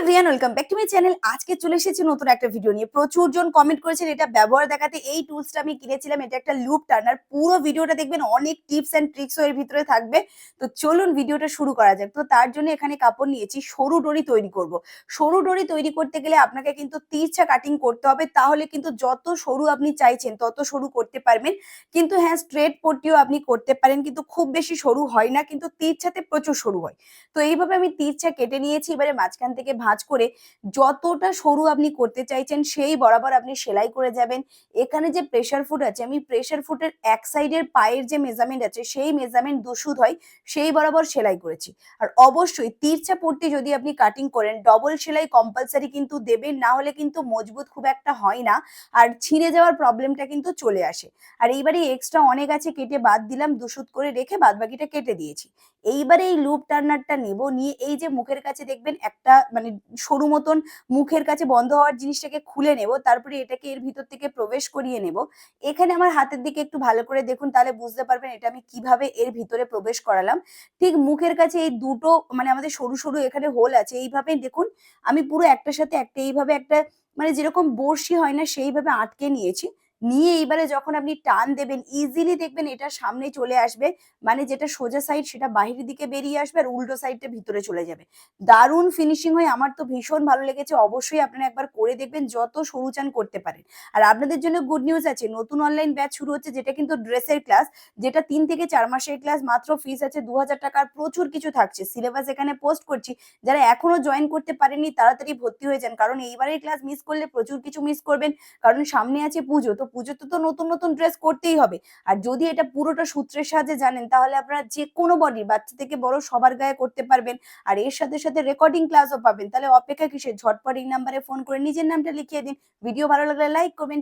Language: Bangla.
Everyone welcome back to my channel আজকে চলে এসেছি নতুন একটা ভিডিও নিয়ে। প্রচুর জন কমেন্ট করেছেন, এটা ব্যবহার দেখাতে এই টুলসটা আমি কিনেছিলাম, এটা একটা লুপ টার্নার পুরো ভিডিওটা দেখবেন, অনেক টিপস এর ভিতরে থাকবে। তো চলুন ভিডিওটা শুরু করা যাক। তো তার জন্য এখানে কাপড় নিয়েছি, সরু ডরি তৈরি করব। সরু ডরি তৈরি করতে গেলে আপনাকে কিন্তু তিরছা কাটিং করতে হবে। তাহলে কিন্তু যত সরু আপনি চাইছেন, তত সরু করতে পারবেন। কিন্তু হ্যাঁ স্ট্রেট পট্টিও আপনি করতে পারেন, কিন্তু খুব বেশি সরু হয় না, কিন্তু তিরছাতে প্রচুর সরু হয়। তো এইভাবে আমি তিরছা কেটে নিয়েছি, এবারে মাঝখান থেকে ভাঁজ করে যতটা সরু আপনি করতে চাইছেন, সেই বরাবর আপনি সেলাই করে যাবেন। এখানে যে প্রেশার ফুট আছে, আমি প্রেশার ফুটের এক সাইডের পায়ের যে মেজারমেন্ট আছে, সেই মেজারমেন্ট দুশুদ হয়, সেই বরাবর সেলাই করেছি। আর অবশ্যই তিরছা পট্টি যদি আপনি কাটিং করেন ডবল সেলাই কম্পালসারি কিন্তু দেবেন, না হলে কিন্তু মজবুত খুব একটা হয় না, আর ছিঁড়ে যাওয়ার প্রবলেমটা কিন্তু চলে আসে। আর এইবারে এক্সট্রা অনেক আছে, কেটে বাদ দিলাম দুশুদ করে রেখে বাদ বাকিটা কেটে দিয়েছি। এইবারে এই লুপ টার্নারটা নেব, নিয়ে এই যে মুখের কাছে দেখবেন একটা মানে সরু মতন মুখের কাছে বন্ধ হওয়ার জিনিসটাকে খুলে নেব, তারপরে এটাকে এর ভিতর থেকে প্রবেশ করিয়ে নেব। এখানে আমার হাতের দিকে একটু ভালো করে দেখুন, তাহলে বুঝতে পারবেন এটা আমি কীভাবে এর ভিতরে প্রবেশ করালাম। ঠিক মুখের কাছে এই দুটো মানে আমাদের সরু সরু এখানে হোল আছে, এইভাবে দেখুন, আমি পুরো একটার সাথে একটা, এইভাবে একটা মানে যেরকম বড়শি হয় না, সেইভাবে আটকে নিয়েছি। নিয়ে এইবারে যখন আপনি টান দেবেন ইজিলি দেখবেন এটা সামনে চলে আসবে। মানে যেটা সোজা সাইড সেটা বাহিরের দিকে বেরিয়ে আসবে আর উল্টো সাইডটা ভিতরে চলে যাবে। দারুণ ফিনিশিং হয় আমার তো ভীষণ ভালো লেগেছে। অবশ্যই আপনারা একবার করে দেখবেন যত সরু চান করতে পারেন। আর আপনাদের জন্য গুড নিউজ আছে, নতুন অনলাইন ব্যাচ শুরু হচ্ছে, যেটা কিন্তু ড্রেসের ক্লাস যেটা তিন থেকে চার মাসের ক্লাস মাত্র ফিস আছে দু হাজার টাকার প্রচুর কিছু থাকছে। সিলেবাস এখানে পোস্ট করছি। যারা এখনও জয়েন করতে পারেননি, তাড়াতাড়ি ভর্তি হয়ে যান। কারণ এইবারের ক্লাস মিস করলে প্রচুর কিছু মিস করবেন। কারণ সামনে আছে পুজো, তো পুজোতে তো নতুন নতুন ড্রেস করতেই হবে। আর যদি এটা পুরোটা সূত্রের সাহায্যে জানেন, তাহলে আপনারা যে কোনো বডি বাচ্চা থেকে বড় সবার গায়ে করতে পারবেন। আর এর সাথে সাথে রেকর্ডিং ক্লাসও পাবেন। তাহলে অপেক্ষা কিসের? ঝটপট এই নাম্বারে ফোন করে নিজের নামটা লিখিয়ে দিন। ভিডিও ভালো লাগলে লাইক করবেন